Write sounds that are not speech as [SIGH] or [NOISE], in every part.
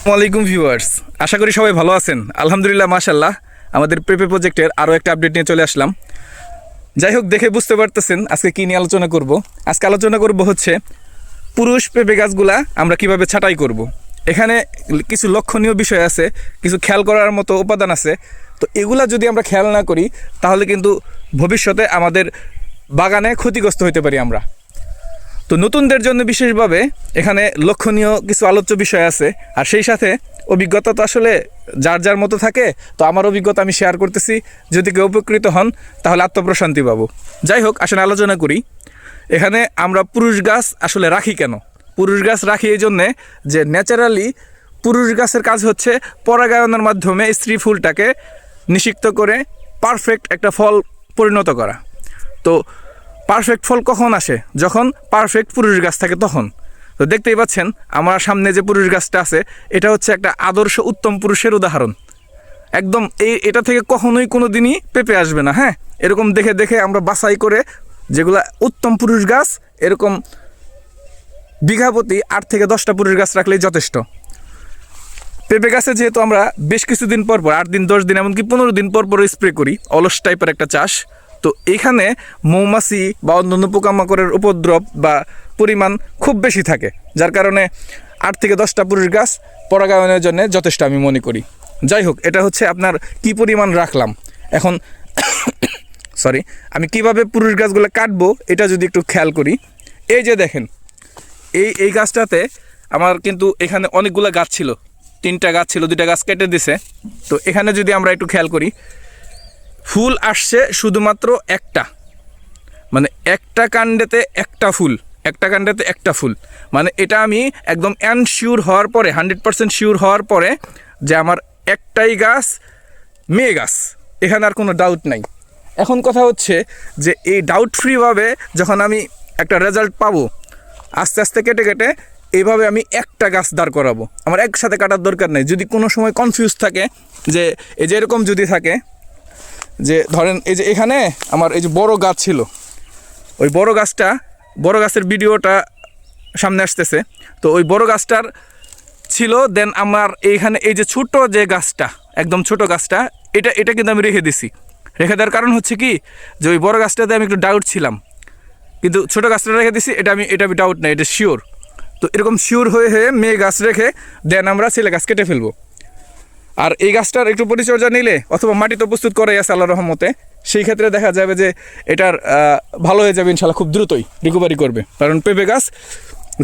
আসসালামাইকুম ভিউয়ার্স। আশা করি সবাই ভালো আছেন। আলহামদুলিল্লাহ মাশাল্লাহ আমাদের পেপে প্রজেক্টের আরও একটা আপডেট নিয়ে চলে আসলাম। যাই হোক, দেখে বুঝতে পারতেছেন আজকে কী নিয়ে আলোচনা করব। আজকে আলোচনা করব হচ্ছে পুরুষ পেঁপে গাছগুলা আমরা কীভাবে ছাঁটাই করব। এখানে কিছু লক্ষণীয় বিষয় আছে, কিছু খেয়াল করার মতো উপাদান আছে। তো এগুলা যদি আমরা খেয়াল না করি, তাহলে কিন্তু ভবিষ্যতে আমাদের বাগানে ক্ষতিগ্রস্ত হতে পারি আমরা। তো নতুনদের জন্য বিশেষভাবে এখানে লক্ষণীয় কিছু আলোচ্য বিষয় আছে। আর সেই সাথে অভিজ্ঞতা তো আসলে যার যার মতো থাকে, তো আমার অভিজ্ঞতা আমি শেয়ার করতেছি। যদি কেউ উপকৃত হন, তাহলে আত্মপ্রশান্তি পাবো। যাই হোক আসলে আলোচনা করি। এখানে আমরা পুরুষ গাছ আসলে রাখি কেন? পুরুষ গাছ রাখি এই জন্যে যে ন্যাচারালি পুরুষ গাছের কাজ হচ্ছে পরাগায়নের মাধ্যমে স্ত্রী ফুলটাকে নিষিক্ত করে পারফেক্ট একটা ফল পরিণত করা। তো পারফেক্ট ফল কখন আসে? যখন পারফেক্ট পুরুষ গাছ থাকে তখন। তো দেখতেই পাচ্ছেন, আমার সামনে যে পুরুষ গাছটা আছে, এটা হচ্ছে একটা আদর্শ উত্তম পুরুষের উদাহরণ। একদম এই, এটা থেকে কখনোই কোনো দিনই পেঁপে আসবে না হ্যাঁ? এরকম দেখে দেখে আমরা বাছাই করে যেগুলা উত্তম পুরুষ গাছ, এরকম বিঘা প্রতি আট থেকে দশটা পুরুষ গাছ রাখলেই যথেষ্ট। পেঁপে গাছে যেহেতু আমরা বেশ কিছুদিন পর পর, আট দিন, দশ দিন, এমনকি পনেরো দিন পর পর স্প্রে করি, অলস টাইপের একটা চাষ তো এখানে মৌমাছি বা অন্যান্য পোকামাকড়ের উপদ্রব বা পরিমাণ খুব বেশি থাকে, যার কারণে আট থেকে দশটা পুরুষ গাছ পরাগায়নের জন্য যথেষ্ট আমি মনে করি। যাই হোক, এটা হচ্ছে আপনার কি পরিমাণ রাখলাম। এখন [COUGHS] সরি আমি কীভাবে পুরুষ গাছগুলো কাটবো এটা যদি একটু খেয়াল করি। এই যে দেখেন, এই এই গাছটাতে আমার কিন্তু এখানে অনেকগুলো গাছ ছিল, তিনটা গাছ ছিল, দুইটা গাছ কেটে দিছে। তো এখানে যদি আমরা একটু খেয়াল করি ফুল আসছে শুধুমাত্র একটা। মানে একটা কাণ্ডেতে একটা ফুল, একটা কাণ্ডেতে একটা ফুল। মানে এটা আমি একদম অ্যানশিওর হওয়ার পরে হান্ড্রেড পার্সেন্ট শিওর হওয়ার পরে যে আমার একটাই গাছ মেয়ে গাছ, এখানে আর কোনো ডাউট নাই। এখন কথা হচ্ছে যে এই ডাউট ফ্রিভাবে যখন আমি একটা রেজাল্ট পাবো, আস্তে আস্তে কেটে কেটে এইভাবে আমি একটা গাছ দাঁড় করাবো। আমার একসাথে কাটার দরকার নেই। যদি কোনো সময় কনফিউজ থাকে যে, এই যে এরকম যদি থাকে যে ধরেন এই যে এখানে আমার এই যে বড় গাছ ছিল, ওই বড় গাছটা, বড় গাছের ভিডিওটা সামনে আসতেছে। তো ওই বড় গাছটার ছিল দেন আমার এইখানে এই যে ছোট যে গাছটা, একদম ছোট গাছটা, এটা এটা কিন্তু আমি রেখে দিছি। রেখে দেওয়ার কারণ হচ্ছে কি, যে ওই বড় গাছটাতে আমি একটু ডাউট ছিলাম। কিন্তু ছোট গাছটা রেখে দিছি, এটা আমি এটা আমি ডাউট নাই, এটা শিওর তো এরকম শিওর হয়ে হয়ে মেয়ে গাছ রেখে দেন আমরা ছেলে গাছ কেটে ফেলব। আর এই গাছটার একটু পরিচর্যা নিলে অথবা মাটি তো প্রস্তুত করে আছে আল্লাহ রহমতে, সেই ক্ষেত্রে দেখা যাবে যে এটার ভালো হয়ে যাবে ইনশাল্লাহ খুব দ্রুতই রিকভারি করবে। কারণ পেঁপে গাছ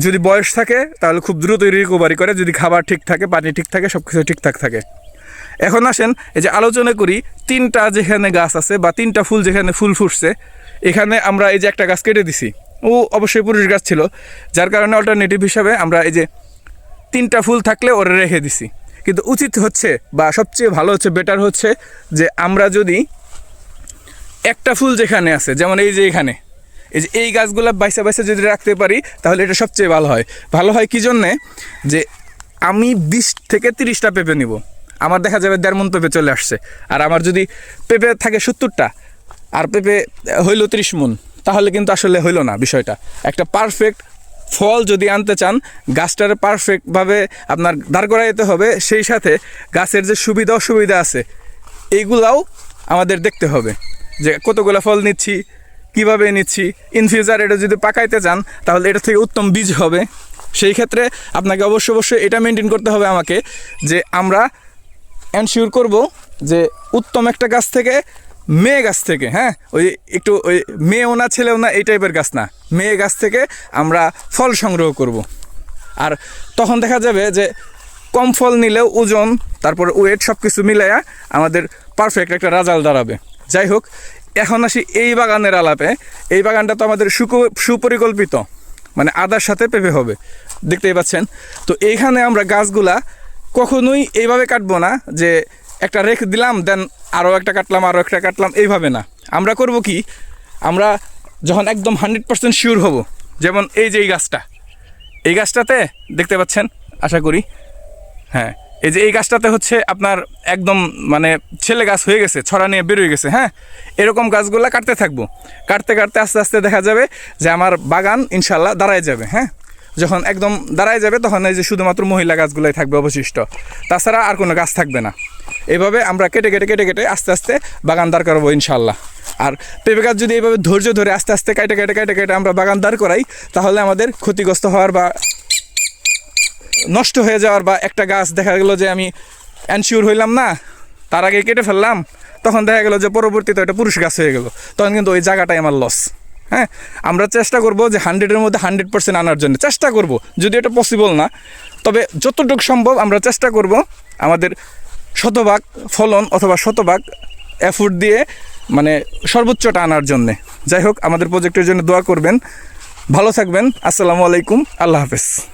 যদি বয়স থাকে তাহলে খুব দ্রুতই রিকভারি করে, যদি খাবার ঠিক থাকে, পানি ঠিক থাকে সব কিছু ঠিকঠাক থাকে। এখন আসেন, এই যে আলোচনা করি, তিনটা যেখানে গাছ আছে বা তিনটা ফুল যেখানে ফুল ফুটছে, এখানে আমরা এই যে একটা গাছ কেটে দিছি। ও অবশ্যই পুরুষ গাছ ছিল, যার কারণে অল্টারনেটিভ হিসাবে আমরা এই যে তিনটা ফুল থাকলে ওরা রেখে দিছি। কিন্তু উচিত হচ্ছে বা সবচেয়ে ভালো হচ্ছে বেটার হচ্ছে যে আমরা যদি একটা ফুল যেখানে আছে, যেমন এই যে এখানে, এই যে এই গাছগুলো বাইসা বাইসা যদি রাখতে পারি, তাহলে এটা সবচেয়ে ভালো হয়। ভালো হয় কি জন্যে? যে আমি বিশ থেকে তিরিশটা পেঁপে নিব। আমার দেখা যাবে দেড় মন পেঁপে চলে আসছে। আর আমার যদি পেঁপে থাকে সত্তরটা, আর পেঁপে হইল ত্রিশ মন, তাহলে কিন্তু আসলে হইল না বিষয়টা। একটা পারফেক্ট ফল যদি আনতে চান, গাছটার পারফেক্টভাবে আপনার দাঁড় করাইতে হবে, সেই সাথে গাছের যে সুবিধা অসুবিধা আছে এইগুলাও আমাদের দেখতে হবে। যে কতগুলো ফল নিচ্ছি, কীভাবে নিচ্ছি ইন ফিউচার এটা যদি পাকাইতে চান, তাহলে এটা থেকে উত্তম বীজ হবে। সেই ক্ষেত্রে আপনাকে অবশ্য অবশ্যই এটা মেনটেন করতে হবে আমাকে, যে আমরা এনশিওর করব যে উত্তম একটা গাছ থেকে মেয়ে গাছ থেকে হ্যাঁ? ওই একটু ওই মেয়েও না ছেলেও না, এই টাইপের গাছ না। মেয়ে গাছ থেকে আমরা ফল সংগ্রহ করব। আর তখন দেখা যাবে যে কম ফল নিলেও ওজন, তারপর ওয়েট সব কিছু মিলাইয়া আমাদের পারফেক্ট একটা রাজাল দাঁড়াবে। যাই হোক, এখন আসি এই বাগানের আলাপে। এই বাগানটা তো আমাদের সুকো- সুপরিকল্পিত মানে আদার সাথে পেপে হবে। দেখতেই পাচ্ছেন? তো এইখানে আমরা গাছগুলা কখনোই এইভাবে কাটবো না যে একটা রেখ দিলাম দেন আরও একটা কাটলাম আরও একটা কাটলাম, এইভাবে না। আমরা করব কি? আমরা যখন একদম হান্ড্রেড পার্সেন্ট শিওর হব, যেমন এই যে এই গাছটা, এই গাছটাতে দেখতে পাচ্ছেন, আশা করি হ্যাঁ এই যে এই গাছটাতে হচ্ছে আপনার একদম মানে ছেলে গাছ হয়ে গেছে, ছড়া নিয়ে বেরোয় গেছে হ্যাঁ? এরকম গাছগুলো কাটতে থাকব। কাটতে কাটতে আস্তে আস্তে দেখা যাবে যে আমার বাগান ইনশাল্লাহ দাঁড়ায় যাবে হ্যাঁ? যখন একদম দাঁড়ায় যাবে, তখন এই যে শুধুমাত্র মহিলা গাছগুলোই থাকবে অবশিষ্ট। তাছাড়া আর কোনো গাছ থাকবে না। এইভাবে আমরা কেটে কেটে কেটে কেটে আস্তে আস্তে বাগান দাঁড় করাবো ইনশাল্লাহ আর পেঁপে গাছ যদি এইভাবে ধৈর্য ধরে আস্তে আস্তে কেটে কেটে কেটে কেটে আমরা বাগান দাঁড় করাই, তাহলে আমাদের ক্ষতিগ্রস্ত হওয়ার বা নষ্ট হয়ে যাওয়ার বা একটা গাছ দেখা গেলো যে আমি অ্যানশিওর হইলাম না, তার আগে কেটে ফেললাম, তখন দেখা গেলো যে পরবর্তীতে একটা পুরুষ গাছ হয়ে গেলো। তখন কিন্তু ওই জায়গাটাই আমার লস হ্যাঁ আমরা চেষ্টা করব যে হান্ড্রেডের মধ্যে হান্ড্রেড পার্সেন্ট আনার জন্য, চেষ্টা করব। যদি এটা পসিবল না, তবে যতটুকু সম্ভব আমরা চেষ্টা করব আমাদের শতভাগ ফলন অথবা শতভাগ এফোর্ট দিয়ে মানে সর্বোচ্চটা আনার জন্যে। যাই হোক, আমাদের প্রজেক্টের জন্য দোয়া করবেন। ভালো থাকবেন। আসসালামু আলাইকুম। আল্লাহ হাফেজ।